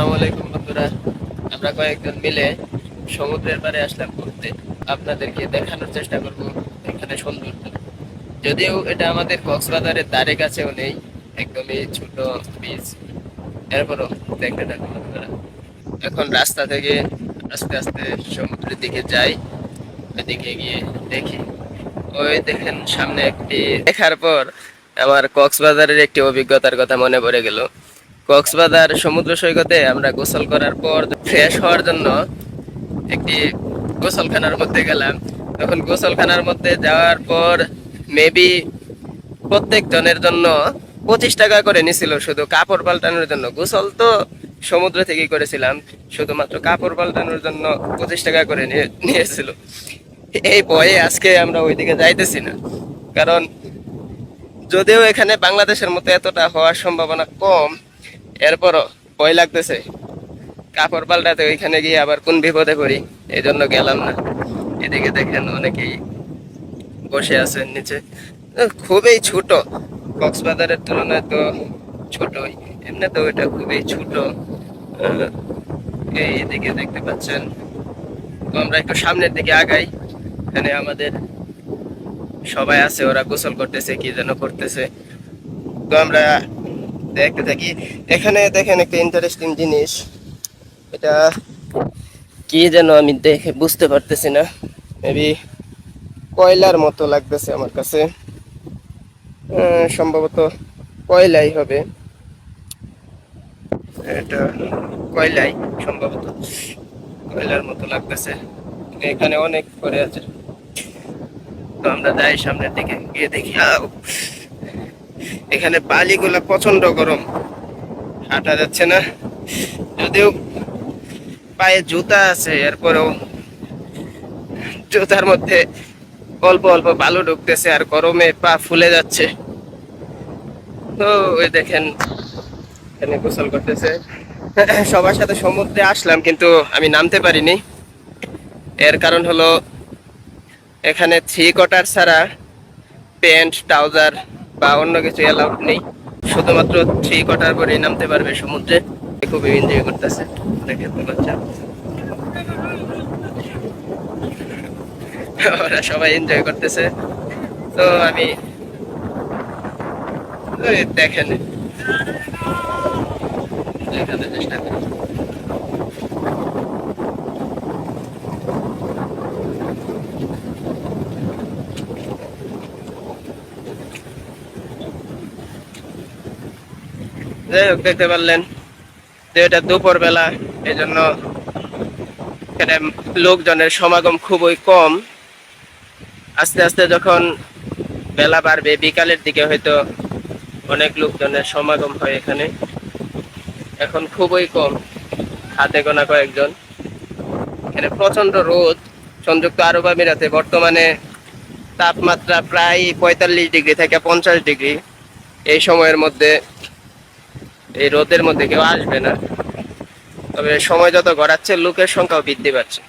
আসসালামু বন্ধুরা। আমরা কয়েকজন মিলে সমুদ্রের পাড়ে আসলাম ঘুরতে। আপনাদেরকে দেখানোর চেষ্টা করব এখানে সৌন্দর্য। যদিও এটা আমাদের কক্সবাজারের ধারে কাছেও নেই, একদমই ছোট বিচ এরপরও দেখতে থাকুন বন্ধুরা। এখন রাস্তা থেকে আস্তে আস্তে সমুদ্রের দিকে যাই, ওইদিকে গিয়ে দেখি। ওই দেখেন সামনে একটি দেখার পর আমার কক্সবাজারের একটি অভিজ্ঞতার কথা মনে পড়ে গেল। কক্সবাজার সমুদ্র সৈকতে আমরা গোসল করার পর ফ্রেশ হওয়ার জন্য একটি গোসলখানার মধ্যে গেলাম। তখন গোসলখানার মধ্যে যাওয়ার পর মেবি প্রত্যেক জনের জন্য পঁচিশ টাকা করে নিছিল শুধু কাপড় পাল্টানোর জন্য। গোসল তো সমুদ্র থেকেই করেছিলাম, শুধুমাত্র কাপড় পাল্টানোর জন্য পঁচিশ টাকা করে নিয়ে- নিয়েছিল। এই ভয়ে আজকে আমরা ওইদিকে যাইতেছি না। কারণ যদিও এখানে বাংলাদেশের মতো এতটা হওয়ার সম্ভাবনা কম এরপরও ভয় লাগতেছে। কাপড় পাল্টাতে ওইখানে গিয়ে আবার কোন বিপদে পড়ি এই জন্য গেলাম না। এদিকে দেখেন অনেকেই বসে আছেন নিচে। খুবই ছোট। কক্সবাজারের তুলনায় তো ছোটই। এমনি তো এটা খুবই ছোট। এই এদিকে দেখতে পাচ্ছেন। তো আমরা একটু সামনের দিকে আগাই। এখানে আমাদের সবাই আছে, ওরা গোসল করতেছে, কি যেন করতেছে। তো আমরা দেখতে থাকি। এখানে দেখেন একটা ইন্টারেস্টিং জিনিস। এটা কি যেন আমি দেখে বুঝতে পারতেছি না। মেবি কয়লার মতো লাগতেছে আমার কাছে। সম্ভবত কয়লাই হবে। এটা কয়লাই সম্ভবত। কয়লার মতো লাগতেছে। এখানে অনেক করে আছে। তো আমরা যাই সামনের দিকে গিয়ে দেখি! এখানে বালিগুলা প্রচণ্ড গরম। হাঁটা যাচ্ছে না। যদিও পায়ে জুতা আছে, এরপরেও জুতার মধ্যে অল্প অল্প বালু ঢুকতেছে আর গরমে পা ফুলে যাচ্ছে। তো ওই দেখেন, এখানে গোসল করতেছে। সবার সাথে সমুদ্রে আসলাম, কিন্তু আমি নামতে পারিনি। এর কারণ হলো, এখানে থ্রি কোয়ার্টার ছাড়া প্যান্ট, ট্রাউজার বা অন্য কিছু অ্যালাউড নেই। শুধুমাত্র থ্রি কোয়ার্টার পরেই নামতে পারবে সমুদ্রে। খুবই এনজয় করতেছে। তো বাচ্চা ওরা সবাই এনজয় করতেছে। তো আমি দেখেন। চেষ্টা করি। যাই হোক, দেখতে পারলেন যে এটা দুপুর বেলা এই জন্য এখানে লোকজনের সমাগম খুবই কম। আস্তে আস্তে যখন বেলা বাড়বে, বিকালের দিকে হয়তো অনেক লোকজনের সমাগম হয় এখানে। এখন খুবই কম, হাতে গোনা কয়েকজন। এখানে প্রচণ্ড রোদ, সংযুক্ত আরব আমিরাতে বর্তমানে তাপমাত্রা প্রায় পঁয়তাল্লিশ ডিগ্রি থেকে পঞ্চাশ ডিগ্রি। এই সময়ের মধ্যে এই রোদের মধ্যে কেউ আসবে না। তবে সময় যত গড়াচ্ছে লোকের সংখ্যাও বৃদ্ধি পাচ্ছে।